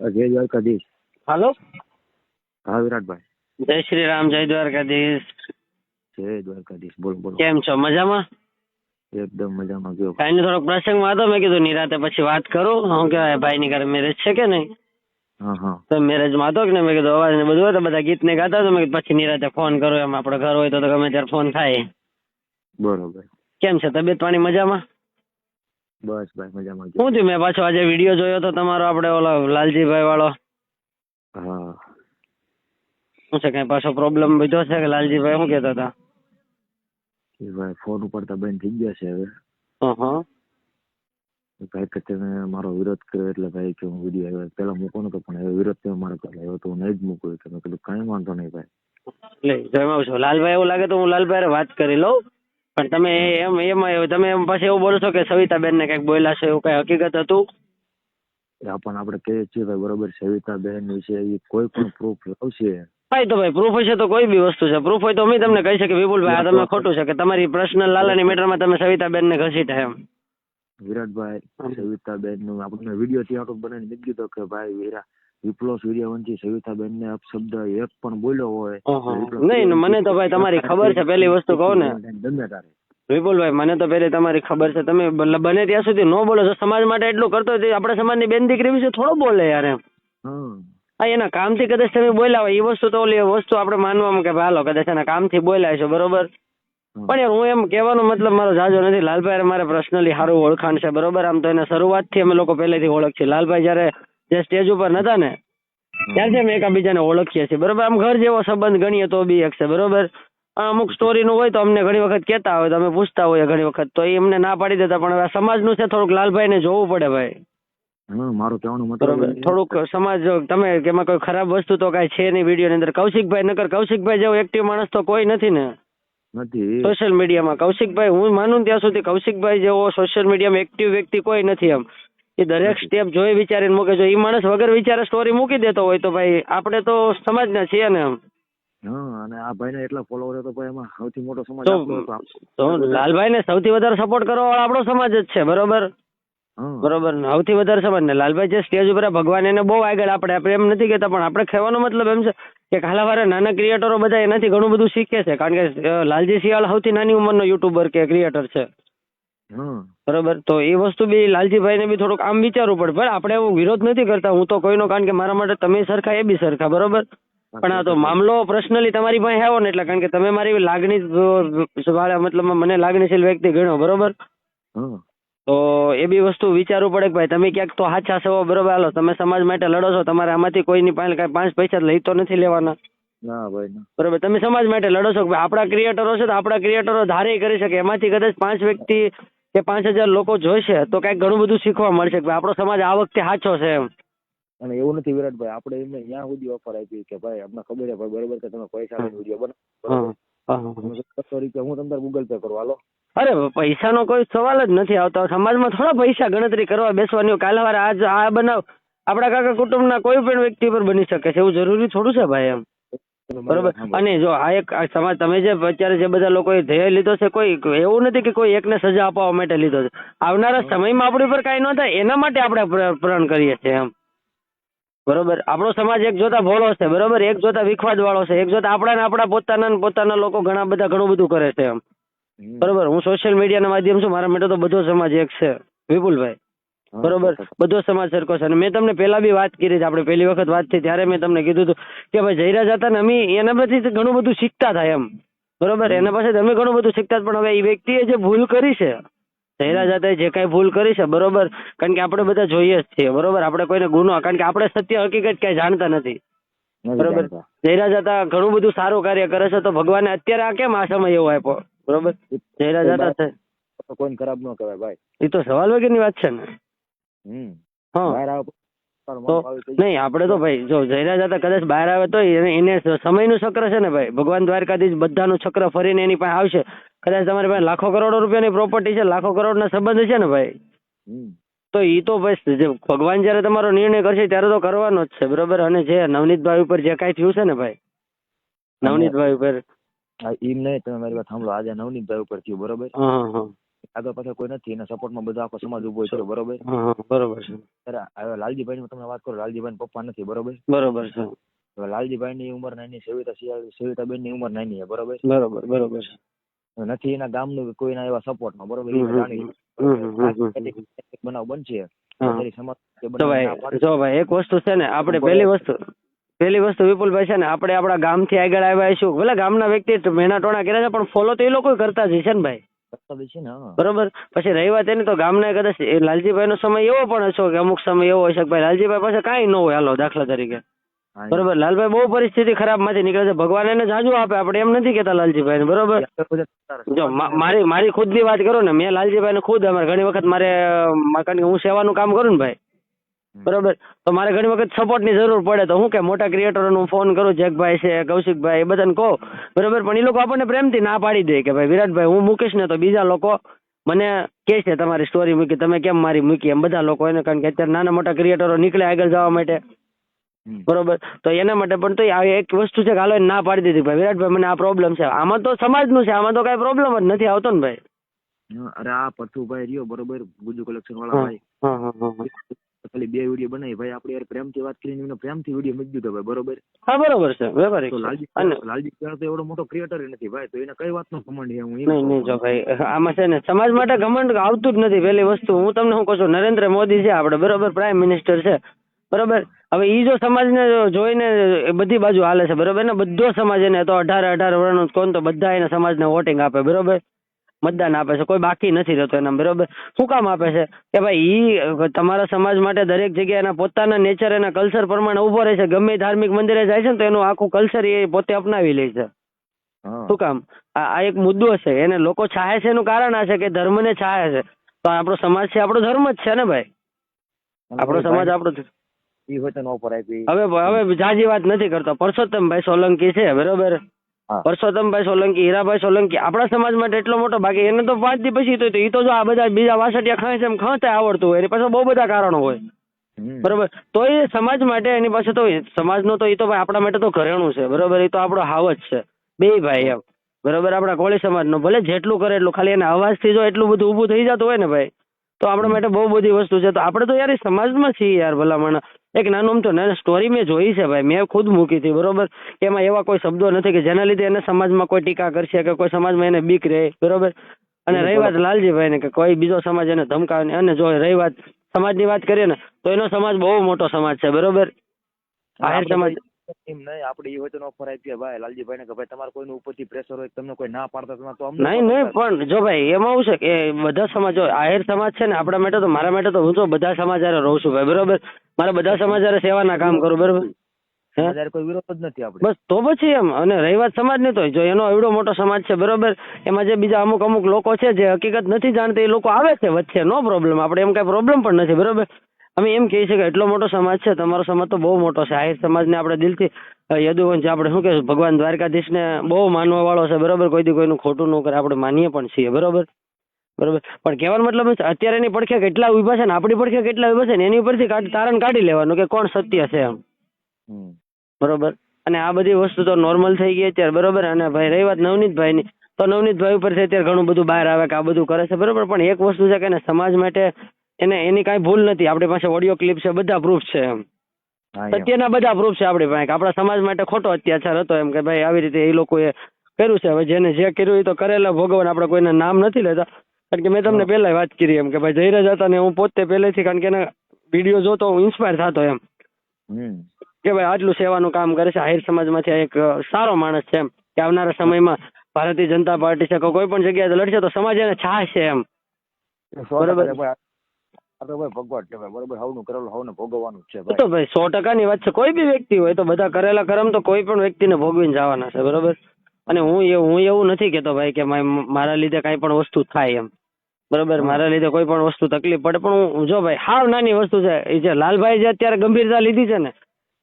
જય દ્વારકાધીશ હાલો? હા વિરાટભાઈ. જય શ્રી રામ જય દ્વારકાધીશ જય દ્વારકાધીશ બોલો બોલો. કેમ છો? મજામાં? એકદમ મજામાં ગયો કાંઈ થોડોક પ્રસંગ હતો મેં કીધું નિરાતે પછી વાત કરું. શું કહેવાય ભાઈની ઘરે મેરેજ છે કે નહીં? હા હા. માં હતો કે મેં કીધું અવાજ ને બધું હોય તો બધા ગીત ને ગાતા તો મેં કીધું પછી નિરાતે ફોન કરો. એમ આપણે ઘર હોય તો તો ગમે ત્યારે ફોન થાય બરોબર. કેમ છે? તબિયત પાણી મજામાં? બસ ભાઈ મજામાં. શું થયું? મેં પાછો આજે વીડિયો જોયો તો તમારો આપણે ઓલો લાલજીભાઈ વાળો હા. શું છે કઈ પાછો પ્રોબ્લેમ બીજો છે કે લાલજીભાઈ શું કહેતા હતા? એ ભાઈ ફોન ઉપર તો બેન થઈ ગયા છે હવે. ભાઈ કે તમે મારો વિરોધ કર્યો એટલે ભાઈ કે હું વીડિયો આવ્યો. પેલા મૂકો નતો પણ હવે વિરોધ તમે મારો પેલા આવ્યો તો હું નહીં જ મૂકું. તમે કીધું કઈ વાંધો નહીં ભાઈ. એટલે લાલભાઈ એવું લાગે તો હું લાલભાઈ વાત કરી લઉં. પણ તમે એમ એમાં તમે એમ પછી એવું બોલો છો કે સવિતાબેન ને કંઈક બોલ્યા છો એવું કઈ હકીકત હતું? પણ આપણે કહીએ છીએ ભાઈ બરોબર સવિતાબેન વિશે એ કોઈ પણ પ્રૂફ લાવશે. ભાઈ તો ભાઈ પ્રૂફ હશે તો કોઈ બી વસ્તુ છે. પ્રૂફ હોય તો અમે તમને કહી શકીએ વિપુલભાઈ આ તમે ખોટું છે કે તમારી પર્સનલ લાલાની મેટરમાં તમે સવિતાબેન ને ઘસીટા એમ. વિરાટભાઈ. સવિતાબેનનું આપણને વીડિયો ત્યાં બનાવીને મૂકી દીધો કે ભાઈ વીરા વિપ્લો સૂર્યવંશી સવિતાબેન ને અપશબ્દ એક પણ બોલ્યો હોય નહીં મને તો ભાઈ તમારી ખબર છે પહેલી વસ્તુ કહો ને. ગમે તારે વિપુલભાઈ મને તો પહેલી તમારી ખબર છે તમે બને ત્યાં સુધી નો બોલો છો સમાજ માટે એટલું કરતો હોય આપણા સમાજની બેન દીકરી વિશે થોડો બોલે યાર એમ. હા એના એના કામથી કદાચ તમે બોલ્યા હોય એ વસ્તુ તો ઓલી વસ્તુ આપણે માનવામાં કે ભાઈ હાલો કદાચ એના કામથી બોલ્યા છે બરોબર? પણ યાર હું એમ કહેવાનો મતલબ મારો જાજો નથી લાલભાઈ મારે પર્સનલી સારું ઓળખાણ છે બરોબર? આમ તો એને શરૂઆતથી અમે લોકો પહેલેથી ઓળખીએ. લાલભાઈ જ્યારે જે સ્ટેજ ઉપર નતા ને ત્યારથી અમે એકબીજાને ઓળખીએ છીએ. બરોબર આમ ઘર જેવો સંબંધ ગણીએ તો બી એક છે બરોબર? અમુક સ્ટોરીનું હોય તો અમને ઘણી વખત કહેતા હોય તો અમે પૂછતા હોઈએ ઘણી વખત. તો એ અમને ના પાડી દેતા પણ હવે નું સમાજનું છે થોડુંક લાલભાઈને જોવું પડે ભાઈ. મારું કહેવાનું મતલબ થોડુંક સમાજ તમે કે એમાં કોઈ ખરાબ વસ્તુ તો કાંઈ છે નહીં વિડીયોની અંદર. કૌશિકભાઈ નકર કૌશિકભાઈ જેવો એક્ટિવ માણસ તો કોઈ નથી ને. નથી. સોશિયલ મીડિયામાં કૌશિકભાઈ હું માનું ત્યાં સુધી કૌશિકભાઈ જેવો સોશિયલ મીડિયામાં એક્ટિવ વ્યક્તિ કોઈ નથી એમ. એ દરેક સ્ટેપ જોઈ વિચારીને મૂકે જો એ માણસ વગર વિચારે સ્ટોરી મૂકી દેતો હોય તો ભાઈ આપણે તો સમાજના છીએ ને એમ. અને આ ભાઈને એટલા ફોલોવર તો ભાઈ એમાં સૌથી મોટો સમાજ તો. લાલભાઈને સૌથી વધારે સપોર્ટ કરવા વાળો આપણો સમાજ જ છે બરોબર? બરોબર ને? સૌથી વધારે સમાજ ને લાલભાઈ જે સ્ટેજ ઉપર ભગવાન એને બહુ આગળ આપણે આપણે એમ નથી કહેતા પણ આપણે કહેવાનો મતલબ એમ છે કે કાલાવારે નાના ક્રિએટરો બધા એનાથી ઘણું બધું શીખે છે. કારણ કે લાલજી શિયાળ સૌથી નાની ઉંમરનો યુટ્યુબર કે ક્રિએટર છે. બરોબર? તો એ વસ્તુ બી લાલજીભાઈને બી થોડુંક આમ વિચારવું પડે. પણ આપણે એવું વિરોધ નથી કરતા હું તો કોઈનો કારણ કે મારા માટે તમે સરખા એ બી સરખા બરોબર? પણ આ તો મામલો પર્સનલી તમારી પાસે આવ્યો ને એટલે કારણ કે તમે મારી લાગણી મતલબ મને લાગણીશીલ વ્યક્તિ ગણો બરોબર? તો એ બી વસ્તુ વિચારવું પડે કે ભાઈ તમે ક્યાંક તો હાચા છો બરોબર? હાલો તમે સમાજ માટે લડો છો તમારે આમાંથી કોઈની પાસે કાંઈ પાંચ પૈસા લઈ તો નથી લેવાના. ના ના. બરોબર? તમે સમાજ માટે લડો છો આપણા ક્રિએટરો છે તો આપણા ક્રિએટરો ધારે કરી શકે. એમાંથી કદાચ પાંચ વ્યક્તિ કે પાંચ હજાર લોકો જોઈશે તો કાંઈક ઘણું બધું શીખવા મળશે કે આપણો સમાજ આ વખતે સાચો છે એમ. અને એવું નથી વિરાટભાઈ આપણે એમને ત્યાં સુધી ઓફર આપી કે ભાઈ અમને ખબર છે ભાઈ બરોબર કે તમે પૈસા લઈને વીડિયો બનાવો. સોરી બરોબર? હા, તમને ગૂગલ પે કરું હાલો. અરે પૈસાનો કોઈ સવાલ જ નથી આવતો. સમાજમાં થોડા પૈસા ગણતરી કરવા બેસવાની. કાલે વાર આજ આ બનાવ આપણા કાકા કુટુંબના કોઈ પણ વ્યક્તિ પર બની શકે છે. એવું જરૂરી થોડું છે ભાઈ એમ? બરોબર? અને જો આ એક આ સમાજ તમે જે અત્યારે જે બધા લોકોએ ધ્યેય લીધો છે કોઈ એવું નથી કે કોઈ એકને સજા અપાવવા માટે લીધો છે. આવનારા સમયમાં આપણી પર કાંઈ ન થાય એના માટે આપણે પ્રણ કરીએ છીએ એમ. બરોબર? આપણો સમાજ એક જોતા ભોળો છે બરોબર? એક જોતા વિખવાદ વાળો છે એક જોતા આપણા ને આપણા પોતાના પોતાના લોકો ઘણા બધા ઘણું બધું કરે છે એમ. બરોબર? હું સોશિયલ મીડિયાના માધ્યમ છું મારા માટે તો બધો સમાજ એક છે. વિપુલભાઈ. બરોબર? બધો સમાજ સરખો છે. અને મેં તમને પહેલા બી વાત કરી છે આપણે પહેલી વખત વાત થઈ ત્યારે મેં તમને કીધું હતું કે ભાઈ જયરાજ હતા ને અમે એના પરથી ઘણું બધું શીખતા થાય એમ. બરોબર? એના પાસે અમે ઘણું બધું શીખતા પણ હવે એ વ્યક્તિએ જે ભૂલ કરી છે જયરા જાતે જે કાંઈ ભૂલ કરી છે બરોબર? કારણ કે આપણે બધા જોઈએ જ છીએ બરોબર? આપણે કોઈને ગુનો કારણ કે આપણે સત્ય હકીકત ક્યાંય જાણતા નથી. બરોબર? જયરા જાતા ઘણું બધું સારું કાર્ય કરે છે તો ભગવાને અત્યારે આ કેમ આ સમય એવો આપ્યો? બરોબર? જયરા જાતા છે કોઈ કોઈને ખરાબ ન કહેવાય ભાઈ. એ તો સવાલ વગરની વાત છે ને. બહાર આવો. નહીં આપણે તો ભાઈ જો જયરાજ હતા કદાચ બહાર આવે તો એને સમયનું ચક્ર છે ને ભાઈ ભગવાન દ્વારકાધીશ બધાનું ચક્ર ફરીને એની પાસે આવશે. કદાચ તમારી પાસે લાખો કરોડો રૂપિયાની પ્રોપર્ટી છે લાખો કરોડના સંબંધ છે ને ભાઈ. તો એ તો ભાઈ ભગવાન જ્યારે તમારો નિર્ણય કરશે ત્યારે તો કરવાનો જ છે બરોબર? અને જે નવનીતભાઈ ઉપર જે કાંઈ થયું છે ને ભાઈ? નવનીતભાઈ ઉપર. હા, એમ નહીં તમે મારી વાત સાંભળો. આજે નવનીતભાઈ ઉપર થયું બરોબર? હા હા. આગળ પાછળ કોઈ નથી એના સપોર્ટમાં બધો આખો સમાજ ઊભો છે બરોબર? બરોબર છે. હવે લાલજીભાઈ ની તમે વાત કરો લાલજીભાઈ પપ્પા નથી બરોબર? બરોબર છે. હવે લાલજીભાઈ ની ઉંમર નાની સવિતા સિયા સવિતાબેનની ઉંમર નાની છે બરોબર? બરોબર બરોબર છે. નથી એના ગામનું કોઈના એવા સપોર્ટમાં બરોબર? એ જાણી બનાવ બનશે. જો ભાઈ ભાઈ એક વસ્તુ છે ને આપણે પહેલી વસ્તુ પહેલી વસ્તુ વિપુલભાઈ છે ને આપણે આપણા ગામથી આગળ આવ્યા છું ભલે ગામના વ્યક્તિ મહેનત ટોણા કર્યા છે પણ ફોલો તો એ લોકો કરતા જ છે ને ભાઈ. બરોબર. પછી રહી વાત એની તો ગામના કદાચ એ લાલજીભાઈ નો સમય એવો પણ હશે કે અમુક સમય એવો હશે કે ભાઈ લાલજીભાઈ પાસે કાંઈ ન હોય હાલો દાખલા તરીકે. બરોબર. લાલભાઈ બહુ પરિસ્થિતિ ખરાબમાંથી નીકળે છે. ભગવાન એને જાજુ આપે. આપણે એમ નથી કેતા લાલજીભાઈ બરોબર? જો મારી મારી ખુદની વાત કરું ને. મેં લાલજીભાઈ ને ખુદ અમારે ઘણી વખત મારે કારણ કે હું સેવાનું કામ કરું ને ભાઈ. બરોબર? તો મારે ઘણી વખત સપોર્ટની જરૂર પડે. તો હું કે મોટા ક્રિએટરો હું ફોન કરું જેકભાઈ છે કૌશિકભાઈ એ બધાને કહું. બરોબર? પણ એ લોકો આપણને પ્રેમથી ના પાડી દે કે ભાઈ વિરાટભાઈ હું મૂકીશ ને તો બીજા લોકો મને કે છે તમારી સ્ટોરી મૂકી તમે કેમ મારી મૂકી? એમ બધા લોકો એને કારણ કે અત્યારે નાના મોટા ક્રિએટરો નીકળે આગળ જવા માટે. બરોબર? તો એના માટે પણ તો એક વસ્તુ છે કે હાલો ના પાડી દીધી. ભાઈ વિરાટભાઈ મને આ પ્રોબ્લેમ છે. આમાં તો સમાજનું છે આમાં તો કઈ પ્રોબ્લેમ જ નથી આવતો ને ભાઈ. અરે આ પથુભાઈ રહ્યો બરોબર? ગુજુ કલેક્શન વાળા ભાઈ. ખાલી બે વીડિયો બનાવી. ભાઈ આપણે યાર પ્રેમથી વાત કરીને એમને પ્રેમથી વીડિયો મૂકી દીધો ભાઈ બરોબર? હા બરોબર છે વ્યવહારિક લાલજી અને લાલજી તો એવડો મોટો ક્રિએટર નથી ભાઈ તો એને કઈ વાતનો ઘમંડ છે? હું નહીં નહીં જો ભાઈ આમાં છે ને સમાજ માટે ઘમંડ આવતું જ નથી પહેલી વસ્તુ. હું તમને શું કહું છું નરેન્દ્ર મોદી છે આપણે બરોબર પ્રાઇમ મિનિસ્ટર છે બરોબર? હવે ઈ જો સમાજને જોઈને બધી બાજુ હાલે છે બરોબર? ને બધો સમાજ એને તો અઢાર અઢાર વર્ષનું કોણ તો બધા એને સમાજને વોટિંગ આપે બરોબર? મતદાન આપે છે કોઈ બાકી નથી રહેતો એના બરોબર? શું કામ આપે છે? કે ભાઈ ઈ તમારા સમાજ માટે દરેક જગ્યાએ એના પોતાના નેચર એના કલ્ચર પ્રમાણે ઊભો રહે છે. ગમે ધાર્મિક મંદિરે જાય છે ને તો એનું આખું કલ્ચર એ પોતે અપનાવી લે છે. શું કામ? આ એક મુદ્દો છે. એને લોકો ચાહે છે એનું કારણ આ છે કે ધર્મને ચાહે છે. તો આપણો સમાજ છે આપણો ધર્મ જ છે ને ભાઈ? આપણો સમાજ આપણો નો હવે હવે જાજી વાત નથી કરતો. પરસોત્તમભાઈ સોલંકી છે બરોબર. પરસોત્તમભાઈ સોલંકી હીરાભાઈ સોલંકી આપણા સમાજ માટે એટલો મોટો બાકી એને તો પાંચ દી પછી તો એ તો જો આ બધા બીજા વાસઠિયા ખાય છે એમ ખાતા આવડતું હોય એની પાસે બહુ બધા કારણો હોય. બરોબર? તો એ સમાજ માટે એની પાસે તો સમાજનો તો એ તો ભાઈ આપણા માટે તો ઘરેણું છે બરોબર? એ તો આપણો હાવ જ છે. બે ભાઈ એમ. બરોબર? આપણા કોળી સમાજનો. ભલે જેટલું કરે એટલું. ખાલી એના અવાજથી જો એટલું બધું ઊભું થઈ જતું હોય ને ભાઈ તો આપણા માટે બહુ બધી વસ્તુ છે. તો આપણે તો યાર સમાજમાં છીએ યાર ભલામણ. એક નાનું આમ તો સ્ટોરી મેં જોઈ છે ભાઈ મેં ખુદ મૂકી હતી બરોબર? એમાં એવા કોઈ શબ્દો નથી કે જેના લીધે એને સમાજમાં કોઈ ટીકા કરશે કે કોઈ સમાજમાં એને બીક રહે બરોબર? અને રહી વાત લાલજીભાઈ ને કે કોઈ બીજો સમાજ એને ધમકાવે અને જો રહી વાત સમાજની વાત કરીએ ને તો એનો સમાજ બહુ મોટો સમાજ છે બરોબર? આહિર સમાજ એમ નહીં. આપણે એ વચન ઓફર આપીએ ભાઈ લાલજીભાઈ ને કે ભાઈ તમારે કોઈનું ઉપરથી પ્રેશર હોય તમને કોઈ ના પાડતા તો અમને નહીં નહીં પણ જો ભાઈ એમાં આવું છે કે બધા સમાજ જો આહિર સમાજ છે ને આપણા માટે તો મારા માટે તો હું તો બધા સમાજ રહું છું ભાઈ બરોબર? મારે બધા સમાજ સેવાના કામ કરું બરોબર? કોઈ વિરોધ જ નથી આપણે. બસ તો પછી એમ. અને રહી વાત સમાજની તો જો એનો એવડો મોટો સમાજ છે બરોબર? એમાં જે બીજા અમુક અમુક લોકો છે જે હકીકત નથી જાણતા એ લોકો આવે છે વચ્ચે. નો પ્રોબ્લેમ આપણે એમ કઈ પ્રોબ્લેમ પણ નથી બરોબર? અમે એમ કહી શકીએ કે એટલો મોટો સમાજ છે તમારો સમાજ તો બહુ મોટો છે. આહિર સમાજને આપણે દિલથી યદુવંશ આપણે શું કહેશું ભગવાન દ્વારકાધીશને બહુ માનવા વાળો છે બરોબર? કોઈ દી કોઈનું ખોટું ન કરે આપણે માનીએ પણ છીએ બરોબર? બરોબર? પણ કહેવાનો મતલબ અત્યારેની છે, પડખે કેટલા ઊભા છે ને આપણી પડખે કેટલા ઊભા છે ને એની ઉપરથી તારણ કાઢી લેવાનું કે કોણ સત્ય છે એમ. બરોબર? અને આ બધી વસ્તુ તો નોર્મલ થઈ ગઈ અત્યારે બરોબર? અને ભાઈ રહી વાત નવનીતભાઈની. તો નવનીતભાઈ ઉપરથી અત્યારે ઘણું બધું બહાર આવે કે આ બધું કરે છે બરોબર? પણ એક વસ્તુ છે કે સમાજ માટે એને એની કાંઈ ભૂલ નથી. આપણી પાસે ઓડિયો ક્લિપ છે બધા પ્રૂફ છે એમ. સત્યના બધા પ્રૂફ છે આપણી પાસે. આપણા સમાજ માટે ખોટો અત્યાચાર હતો એમ કે ભાઈ આવી રીતે એ લોકોએ કર્યું છે. હવે જેને જે કર્યું એ તો કરેલા ભોગવન આપણે કોઈને નામ નથી લેતા. કારણ કે મેં તમને પહેલા વાત કરી એમ કે ભાઈ જયરાજ હતા ને હું પોતે પહેલેથી કારણ કે એના વીડિયો જોતો હું ઇન્સ્પાયર થતો એમ. કે ભાઈ આટલું સેવાનું કામ કરે છે. આહિર સમાજમાંથી એક સારો માણસ છે એમ કે આવનારા સમયમાં ભારતીય જનતા પાર્ટી છે કે કોઈ પણ જગ્યાએ લડશે તો સમાજ એને છાશે એમ. બરોબર. આપણે ભાઈ ભગવાન કહેવાય. બરોબર હવનું કરેલું હવને ભોગવવાનું જ છે ભાઈ તો ભાઈ. સો ટકાની વાત છે. કોઈ બી વ્યક્તિ હોય તો બધા કરેલા કર્મ તો કોઈ પણ વ્યક્તિને ભોગવીને જવાના છે બરોબર? અને હું એ હું એવું નથી કેતો ભાઈ કે મારા લીધે કાંઈ પણ વસ્તુ થાય એમ. બરોબર? મારા લીધે કોઈ પણ વસ્તુ તકલીફ પડે. પણ હું જો ભાઈ હાવ નાની વસ્તુ છે. એ જે લાલભાઈ જે અત્યારે ગંભીરતા લીધી છે ને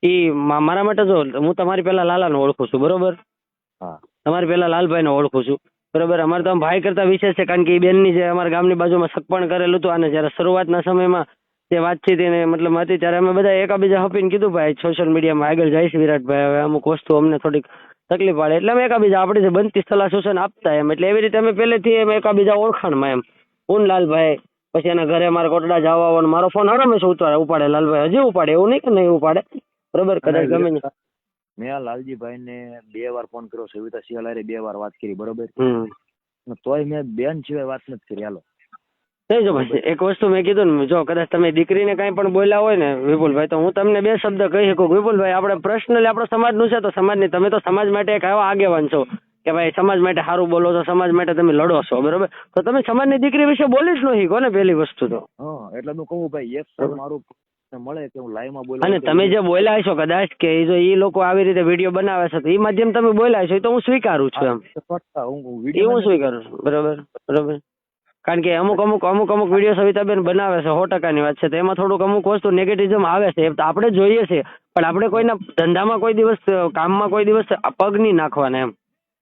એ મારા માટે જો હું તમારી પહેલા લાલાને ઓળખું છું બરોબર? હા. તમારી પહેલા લાલભાઈને ઓળખું છું. બરોબર અમારે તો આમ ભાઈ કરતા વિશેષ છે કારણ કે એ બેનની જે અમારા ગામની બાજુમાં સગપણ કરેલું હતું અને જ્યારે શરૂઆતના સમયમાં જે વાતચીત એને મતલબ હતી ત્યારે અમે બધા એકાબીજા હપીને કીધું ભાઈ સોશિયલ મીડિયામાં આગળ જાય છે વિરાટભાઈ હવે અમુક વસ્તુ અમને થોડીક તકલીફ પડે એટલે અમે એકાબીજા આપણી જે બનતી સલાહ સૂચન આપતા એમ એટલે એવી રીતે અમે પહેલેથી એમ એકાબીજા ઓળખાણમાં એમ. હું લાલભાઈ પછી એના ઘરે મારા કોટડા જવા આવવાનો મારો ફોન હરમેશ ઉતારે ઉપાડે લાલભાઈ હજી ઉપાડે એવું નહીં કે નહીં ઉપાડે. બરોબર કદાચ ગમે મેં આ લાલજીભાઈ ને બે વાર ફોન કર્યો સવિતા શિયાળારે બે વાર વાત કરી બરોબર? તોય મેં બેન સિવાય વાત નથી કરી હાલો. થઈ જો પછી. એક વસ્તુ મેં કીધું ને જો કદાચ તમે દીકરીને કાંઈ પણ બોલ્યા હોય ને વિપુલભાઈ તો હું તમને બે શબ્દ કહી શકું. વિપુલભાઈ આપણે પર્સનલી આપણો સમાજનું છે તો સમાજની તમે તો સમાજ માટે એક એવા આગેવાન છો કે ભાઈ સમાજ માટે સારું બોલો છો સમાજ માટે તમે લડો છો બરોબર? તો તમે સમાજની દીકરી વિશે બોલી જ નહીં કોને પહેલી વસ્તુ તો. એટલે હું કહું ભાઈ એક મારું મળે કે હું લાઈવમાં બોલું અને તમે જે બોલ્યા છો કદાચ કે જો ઈ લોકો આવી રીતે વીડિયો બનાવે છે તો એ માધ્યમ તમે બોલ્યા છો એ તો હું સ્વીકારું છું એમ. હું એ હું સ્વીકારું છું બરોબર બરોબર. કારણ કે અમુક અમુક અમુક અમુક વીડિયો સવિતાબેન બનાવે છે સો ટકાની વાત છે તો એમાં થોડુંક અમુક વસ્તુ નેગેટિવિઝમ આવે છે એ તો આપણે જોઈએ છે પણ આપણે કોઈના ધંધામાં કોઈ દિવસ કામમાં કોઈ દિવસ પગ નહીં નાખવાના એમ.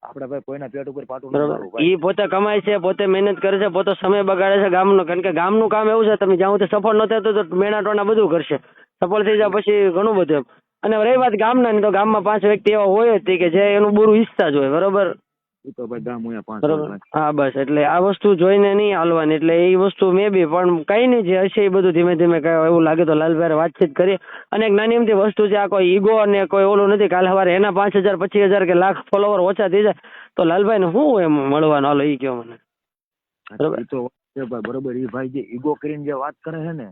આપણે ભાઈ કોઈના પેટ ઉપર પાટું બરોબર. ભાઈ. ઈ પોતે કમાય છે પોતે મહેનત કરે છે પોતે સમય બગાડે છે ગામનો. કારણ કે ગામનું કામ એવું છે તમે જ્યાં સુધી સફળ ન થતો તો મેણા ટોણા બધું કરશે. સફળ થઈ જાય પછી ઘણું બધું એમ. અને રહી વાત ગામના તો ગામમાં પાંચ વ્યક્તિ એવા હોય જ કે જે એનું બુરું ઈચ્છતા જ હોય બરોબર? તો ભાઈ ગામ અહીંયા પાંચ બરોબર. હા બસ. એટલે આ વસ્તુ જોઈને નહીં હાલવાની. એટલે એ વસ્તુ મે બી પણ કઈ નહીં જે હશે એ બધું ધીમે ધીમે એવું લાગે તો લાલભાઈ વાતચીત કરીએ અને એક નાની એમથી વસ્તુ છે આ કોઈ ઈગો અને કોઈ ઓલું નથી કાલે સવારે એના પાંચ હજાર પચીસ હજાર કે લાખ ફોલોવર ઓછા થઈ જાય તો લાલભાઈ ને શું એમ મળવાનું? હાલો એ કયો મને. બરોબર. બરોબર. એ ભાઈ જે ઈગો કરીને જે વાત કરે છે ને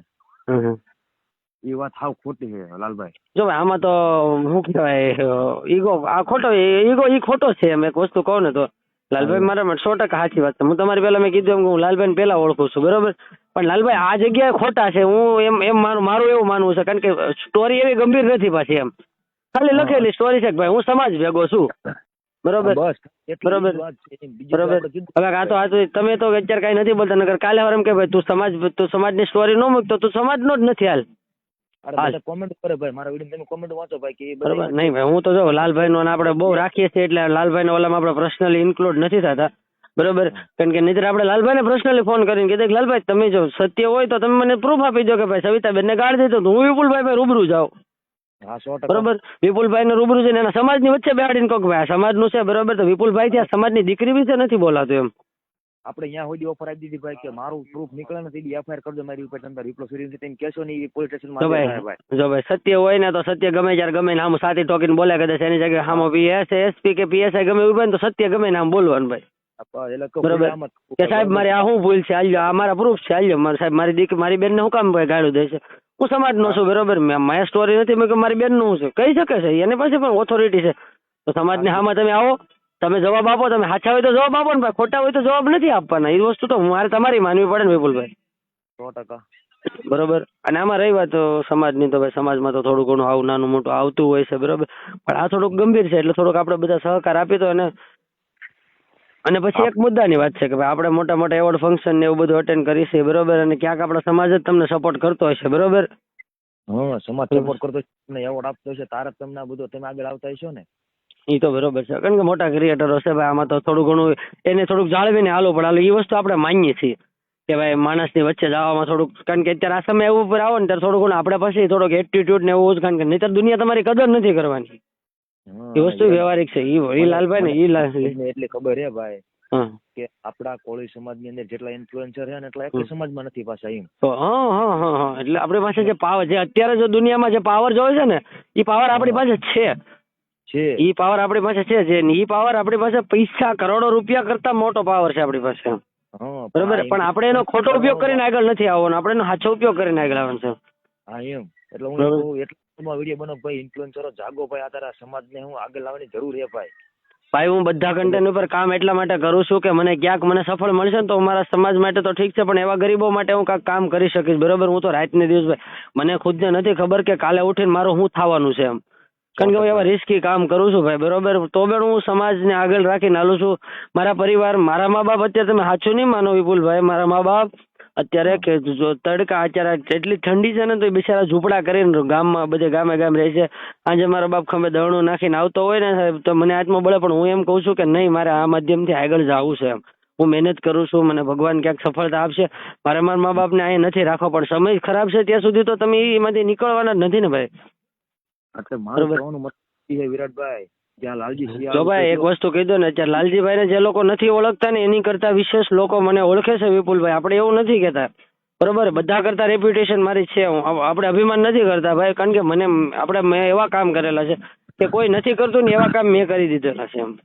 એ વાત હાવ ખોટી છે લાલભાઈ. જો ભાઈ આમાં તો શું કહેવાય ઈગો આ ખોટો ઈગો ઈ ખોટો છે એમ એક વસ્તુ કહું ને તો. લાલભાઈ મારા માટે સો ટકા સાચી વાત છે. હું તમારી પહેલા મેં કીધું એમ હું લાલભાઈ પહેલા ઓળખું છું બરોબર? પણ લાલભાઈ આ જગ્યાએ ખોટા છે હું એમ એમ મારું મારું એવું માનવું છે કારણ કે સ્ટોરી એવી ગંભીર નથી પાછી એમ. ખાલી લખેલી સ્ટોરી છે કે ભાઈ હું સમાજ ભેગો છું. બરોબર? બરોબર. બરોબર? હવે આ તો આ તો તમે તો અત્યારે કઈ નથી બોલતા નગર કાલે વાર એમ કે ભાઈ તું સમાજ તું સમાજની સ્ટોરી ન મૂકતો તું સમાજનો જ નથી હાલ. અરે હાલ. કરે ભાઈ મારા વીડિયો તમે કોમેન્ટ વાંચો ભાઈ કે એ નહીં ભાઈ હું તો જો લાલભાઈ નો આપણે બહુ રાખીએ છીએ એટલે લાલભાઈ ને ઓલામાં આપણે પર્સનલી ઇન્ક્લુડ નથી થતા. બરોબર? કારણ કે નહીતર આપણે લાલભાઈ ને પર્સનલી ફોન કરીને કીધું કે લાલભાઈ તમે જો સત્ય હોય તો તમે મને પ્રૂફ આપી દો કે ભાઈ સવિતાબેન ને ગાળ દીધો તો હું વિપુલભાઈ ભાઈ રૂબરૂ જાઉં. બરોબર? વિપુલભાઈ ને રૂબરૂ છે એના સમાજની વચ્ચે બેહાડીને કહું કે ભાઈ આ સમાજનું છે બરોબર? તો વિપુલભાઈ ત્યાં સમાજની દીકરી વિશે નથી બોલાતું એમ. આપણે અહીંયા સુધી ઓફર આપી દીધી ભાઈ કે મારું પ્રૂફ નીકળે નથી એફઆઈઆર કરજો મારી ઉપર તમે રિપ્લો સૂર્ય નથી તેમ કહેશો નહીં પોલીસ જો સ્ટેશનમાં ભાઈ જો ભાઈ સત્ય હોય ને તો સત્ય ગમે ત્યારે ગમે ને આમ સાથી ટોકીને બોલે કદાચ એની જગ્યાએ હામો પીએસ એસપી કે પીએસઆઈ ગમે એવું બને તો સત્ય ગમે ને આમ બોલવાનું ભાઈ. બરોબર. કે સાહેબ મારે આ શું ભૂલ છે? હાલ્યો આ મારા પ્રૂફ છે હાલ્યો. મારે સાહેબ મારી દીકરી મારી બેનને શું કામ ભાઈ ગાળું દે છે? હું સમાજનો છું બરોબર? મેં મારી સ્ટોરી નથી મેં કે મારી બેનનું શું છે. કહી શકે છે એની પાસે પણ ઓથોરિટી છે. તો સમાજની હામાં તમે આવો તમે જવાબ આપો તમે સાચા હોય તો જવાબ આપો ને ભાઈ ખોટા હોય તો જવાબ નથી આપવાના. એ વસ્તુ તો મારે તમારી માનવી પડે ને વિપુલભાઈ. સો ટકા. બરોબર? અને આમાં રહી વાત સમાજની તો ભાઈ સમાજમાં તો થોડું ઘણું આવું નાનું મોટું આવતું હોય છે બરોબર? પણ આ થોડુંક ગંભીર છે એટલે થોડુંક આપણે બધા સહકાર આપી તો અને અને પછી એક મુદ્દાની વાત છે કે ભાઈ આપણે મોટા મોટા એવોર્ડ ફંક્શન ને એવું બધું અટેન્ડ કરી છે બરોબર? અને ક્યાંક આપણો સમાજ જ તમને સપોર્ટ કરતો હશે બરોબર? હા સમાજ સપોર્ટ કરતો છે તમને એવોર્ડ આપતો છે તારે તમને આ બધું તમે આગળ આવતા હશો ને. એ તો બરોબર છે. કારણ કે મોટા ક્રિએટરો છે ભાઈ આમાં તો થોડું ઘણું એને થોડુંક જાળવીને હાલો પણ હાલો એ વસ્તુ આપણે માનીએ છીએ કે ભાઈ માણસની વચ્ચે જવામાં થોડુંક કારણ કે અત્યારે આ સમય એવું ઉપર આવો ને ત્યારે થોડું ઘણું આપણે પછી થોડુંક એટીટ્યુડ ને એવું કારણ કે નહીતર દુનિયા તમારી કદર નથી કરવાની. એ વસ્તુ વ્યવહારિક છે. ઈ ઈ લાલભાઈ ને એ લાલ એટલે ખબર હે ભાઈ કે આપડા કોળી સમાજની અંદર જેટલા ઇન્ફ્લુએન્સર છે ને એટલા એક સમાજમાં નથી પાછા એમ. હા હા હા હા. એટલે આપણી પાસે જે પાવર જે અત્યારે જો દુનિયામાં જે પાવર જોવે છે ને એ પાવર આપણી પાસે છે. છે. ઈ પાવર આપણી પાસે છે જે. ઈ પાવર આપણી પાસે પૈસા કરોડો રૂપિયા કરતા મોટો પાવર છે આપણી પાસે. બરોબર? પણ આપણે એનો ખોટો ઉપયોગ કરીને આગળ નથી આવવાનો. આપણે એનો સાચો ઉપયોગ કરીને આગળ આવવાનું છે. હા એમ. એટલે હું એટલા વીડિયો બનો ભાઈ ઇન્ફ્લુએન્સરો જાગો ભાઈ આ તારા સમાજને હું આગળ લાવવાની જરૂર છે ભાઈ. ભાઈ હું બધા કન્ટેન્ટ ઉપર કામ એટલા માટે કરું છું કે મને ક્યાંક મને સફળ મળશે ને તો મારા સમાજ માટે તો ઠીક છે પણ એવા ગરીબો માટે હું કાંઈક કામ કરી શકીશ. બરોબર? હું તો રાતને દિવસ ભાઈ મને ખુદને નથી ખબર કે કાલે ઉઠીને મારું શું થવાનું છે એમ. કારણ કે હું એવા રિસ્કી કામ કરું છું ભાઈ બરોબર? તો પણ હું સમાજને આગળ રાખીને હાલું છું. મારા પરિવાર મારા મા બાપ અત્યારે તમે સાચું નહીં માનો વિપુલભાઈ મારા મા બાપ અત્યારે કે જો તડકા અત્યારે જેટલી ઠંડી છે ને તો બિચારા ઝૂંપડા કરીને ગામમાં બધે ગામે ગામ રહે છે. આજે મારા બાપ ખંભે દળનું નાખીને આવતો હોય ને સાહેબ તો મને હાથમાં બળે પણ હું એમ કહું છું કે નહીં મારે આ માધ્યમથી આગળ જવું છે એમ. હું મહેનત કરું છું મને ભગવાન ક્યાંક સફળતા આપશે. મારે મારા મા બાપને અહીંયા નથી રાખો પણ સમય ખરાબ છે ત્યાં સુધી તો તમે એમાંથી નીકળવાના જ નથી ને ભાઈ. એટલે મારું કહેવાનું મતલબ છે વિરાટભાઈ જો ભાઈ એક વસ્તુ કહી દો ને અત્યારે લાલજીભાઈને જે લોકો નથી ઓળખતા ને એની કરતા વિશેષ લોકો મને ઓળખે છે વિપુલભાઈ. આપણે એવું નથી કેતા બરોબર? બધા કરતા રેપ્યુટેશન મારી છે. હું આપણે અભિમાન નથી કરતા ભાઈ કારણ કે મને આપણે મેં એવા કામ કરેલા છે કે કોઈ નથી કરતું ને એવા કામ મેં કરી દીધેલા છે એમ.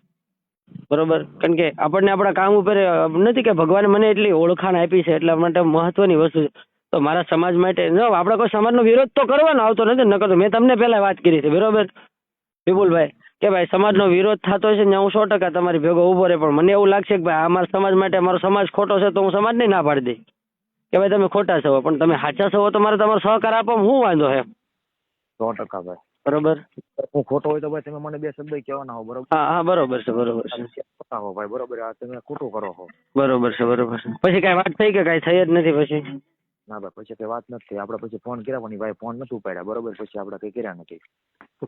બરોબર? કારણ કે આપણને આપણા કામ ઉપર નથી કે ભગવાન મને એટલી ઓળખાણ આપી છે એટલા માટે મહત્વની વસ્તુ છે. તો મારા સમાજ માટે જો આપણે કોઈ સમાજનો વિરોધ તો કરવાનો આવતો નથી નકર મેં તમને પહેલા વાત કરી છે બરોબર? વિપુલભાઈ કે ભાઈ સમાજનો વિરોધ થતો છે ને હું સો ટકા તમારી ભેગો ઊભો રહે પણ મને એવું લાગશે કે ભાઈ અમારા સમાજ માટે મારો સમાજ ખોટો છે તો હું સમાજને ના પાડી દઈ કે ભાઈ તમે ખોટા છો પણ તમે સાચા છો તો મારે તમારો સહકાર આપો હું વાંધો હે સો ટકા ભાઈ. બરોબર? હું ખોટો હોય તો ભાઈ તમે મને બે શબ્દ કહેવાના હો બરોબર? હા હા બરોબર છે બરોબર છે. ખોટા હો ભાઈ બરોબર? આ તમે ખોટું કરો હો. બરોબર છે બરોબર છે. પછી કાંઈ વાત થઈ કે કાંઈ થઈ જ નથી પછી? ના ભાઈ પછી કઈ વાત નથી. આપણે પછી ફોન કર્યા પણ ભાઈ ફોન નથી ઉપાડ્યા. બરોબર? પછી આપણે કઈ કર્યા નથી.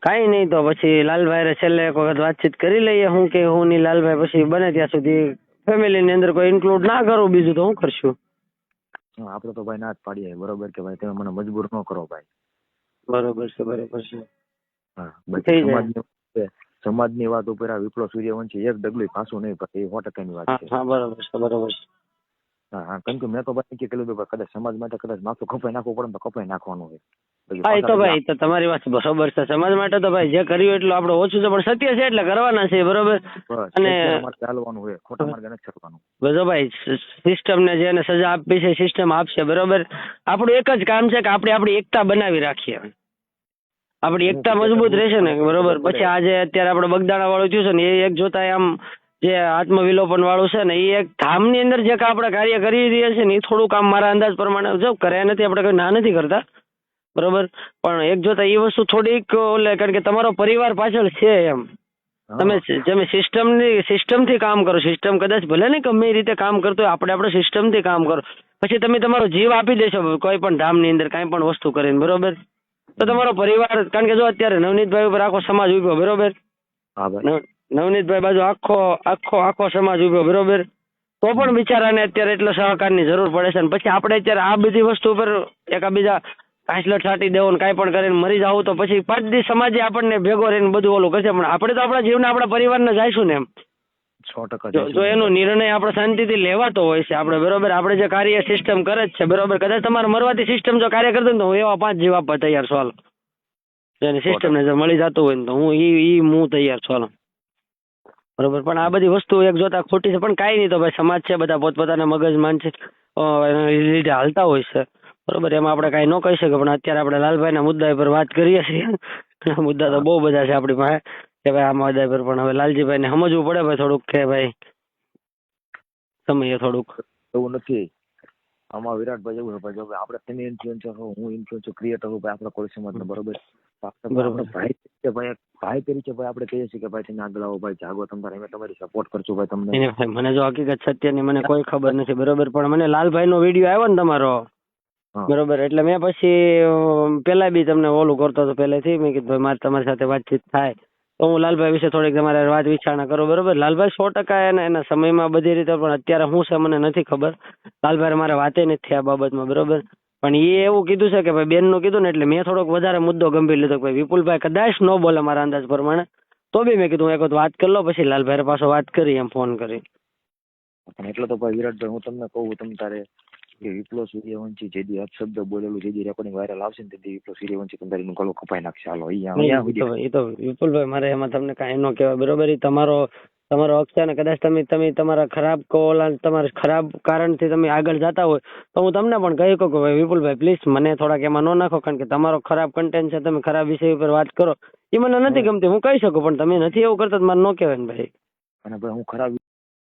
કઈ નહીં તો પછી લાલભાઈ છેલ્લે એક વખત વાતચીત કરી લઈએ હું કે હું ની લાલભાઈ પછી બને ત્યાં સુધી ફેમિલીની અંદર કોઈ ઇન્ક્લુડ ના કરું. બીજું તો હું કરશું? આપડે આપણે તો ભાઈ ના જ પાડીએ. બરોબર કે ભાઈ? તમે મને મજબૂર ન કરો ભાઈ. બરોબર છે બરોબર છે. હા બાકી સમાજની વાત છે. સમાજની વાત ઉપર આ વિપ્લવ સૂર્યવંશી એક ડગલું પાછું નહીં પડે. એ સો ટકાની વાત છે. હા બરોબર છે બરોબર છે. હા હા કેમ કે મેં તો ભાઈ લીધું કે કદાચ સમાજ માટે કદાચ માથું કપાઈ નાખવું પડે તો કપાઈ નાખવાનું છે. હા એ તો ભાઈ તો તમારી વાત બરોબર છે. સમાજ માટે તો ભાઈ જે કર્યું એટલું આપણે ઓછું છે પણ સત્ય છે એટલે કરવાના છે બરોબર? અને- ચાલવાનું હોય ખોટા માર્ગે નથી ચાલવાનું બધો ભાઈ સિસ્ટમ ને જેને સજા આપી છે સિસ્ટમ આપશે બરોબર? આપણું એક જ કામ છે કે આપણે આપણી એકતા બનાવી રાખીએ. આપણી એકતા મજબૂત રહેશે ને બરોબર? પછી આજે અત્યારે આપણે બગદાણા વાળું થયું છે ને એ એક જોતા આમ જે આત્મવિલોપન વાળું છે ને એ એક ધામની અંદર જે આપણે કાર્ય કરી રહ્યા છે ને એ થોડું કામ મારા અંદાજ પ્રમાણે જો કર્યા નથી આપણે કોઈ ના નથી કરતા. બરોબર? પણ એક જોતા એ વસ્તુ થોડીક ઓલે કારણ કે તમારો પરિવાર પાછળ છે એમ. તમે. તમે સિસ્ટમની સિસ્ટમથી કામ કરો સિસ્ટમ કદાચ ભલે ને ગમે એ રીતે કામ કરતો હોય આપણે આપણે સિસ્ટમથી કામ કરો. પછી તમે તમારો જીવ આપી દેશો કોઈ પણ ધામની અંદર કાંઈ પણ વસ્તુ કરીને બરોબર? તો તમારો પરિવાર કારણ કે જો અત્યારે નવનીતભાઈ ઉપર આખો સમાજ ઊભો બરોબર? હા ભાઈ. નવનીતભાઈ બાજુ આખો આખો આખો સમાજ ઊભો બરોબર? તો પણ બિચારાને અત્યારે એટલો સહકારની જરૂર પડે છે ને પછી આપણે અત્યારે આ બધી વસ્તુ ઉપર એકાબીજા કાંસલટ છાંટી દેવો ને કાંઈ પણ કરીને મરી જવું તો પછી પાંચ દિવસ સમાજે આપણને ભેગો રહીને બધું ઓલું કરશે. પણ આપણે તો આપણા જીવને આપણા પરિવારને જાઈશું ને એમ. સો ટકા જો જો એનો નિર્ણય આપણે શાંતિથી લેવાતો હોય છે આપણે બરોબર? આપણે જે કાર્ય સિસ્ટમ કરે જ છે બરોબર? કદાચ તમારે મરવાથી સિસ્ટમ જો કાર્ય કરતો ને તો હું એવા પાંચ જીવ આપવા તૈયાર છું હાલો. સિસ્ટમ સિસ્ટમને જો મળી જતું હોય ને તો હું ઈ ઈ હું તૈયાર છું હાલો. બરોબર. પણ આ બધી વસ્તુ એક જોતા ખોટી છે. પણ કાંઈ નહીં તો ભાઈ સમાજ છે, બધા પોતપોતાના મગજ માનસિક લીધે હાલતા હોય છે. બરોબર. એમાં આપણે કાંઈ ન કહી શકીએ, પણ અત્યારે આપણે લાલભાઈના મુદ્દા પર વાત કરીએ છીએ. મુદ્દા તો બહુ બધા છે આપણી પાસે. કે ભાઈ આ મુદ્દા પર પણ હવે લાલજીભાઈને સમજવું પડે ભાઈ થોડુંક કે ભાઈ સમયે થોડુંક. એવું નથી. આમાં વિરાટભાઈ એવું ભાઈ આપણે તમે ઇન્ફ્લુએન્સર હો હું ઇન્ફ્લુએન્સર ક્રિએટર હું ભાઈ આપણા કોઈ સમાજનો, બરોબર? આપણે ભાઈ ભાઈ તરીકે ભાઈ આપણે કહીએ છીએ કે ભાઈ તમે આગળ આવો ભાઈ જાગો તમારે અમે તમારી સપોર્ટ કરશું ભાઈ તમને. ભાઈ મને જો હકીકત સત્યની મને કોઈ ખબર નથી બરોબર પણ મને લાલભાઈ નો વીડિયો આવ્યો ને તમારો. બરોબર એટલે મેં પછી પેલા બી તમને ઓલું કરતો હતો પહેલેથી મેં કીધું ભાઈ મારે તમારી સાથે વાતચીત થાય. તો હું લાલભાઈ વિશે થોડીક તમારે વાત વિચારણા કરું બરોબર? લાલભાઈ સો ટકા એના એના સમયમાં બધી રીતે પણ અત્યારે હું છે મને નથી ખબર. લાલભાઈ મારે વાતે નથી આ બાબતમાં બરોબર? પણ એ એવું કીધું છે કે ભાઈ બેનનું કીધું ને એટલે મેં થોડોક વધારે મુદ્દો ગંભીર લીધો કે ભાઈ વિપુલભાઈ કદાચ ન બોલે મારા અંદાજ પ્રમાણે, તો બી મેં કીધું એક વખત વાત કરી લો, પછી લાલભાઈ પાછો વાત કરી એમ ફોન કરી. પણ એટલે તો ભાઈ વિરાટભાઈ, હું તમને કહું તમ તારે કે વિપ્લવ સૂર્યવંશી જે દી શબ્દ બોલેલું જે દી રેકોર્ડિંગ વાયરલ આવશે ને તે દી વિપ્લવ સૂર્યવંશી તમારી નું ગળું કપાઈ નાખશે. હાલો અહીંયા એ તો વિપુલભાઈ મારે એમાં તમને કાંઈ ન કહેવાય. બરોબર તમારો તમારો અક્ષર ને કદાચ તમે તમે તમારા ખરાબ કોલા તમારા ખરાબ કારણથી તમે આગળ જતા હોય તો હું તમને પણ કહી કહું કે ભાઈ વિપુલભાઈ પ્લીઝ મને થોડાક એમાં ન નાખો કારણ કે તમારો ખરાબ કન્ટેન્ટ છે તમે ખરાબ વિષય ઉપર વાત કરો. એ મને નથી ગમતી હું કહી શકું પણ તમે નથી એવું કરતા મારે ન કહેવાય ને ભાઈ. અને ભાઈ હું ખરાબ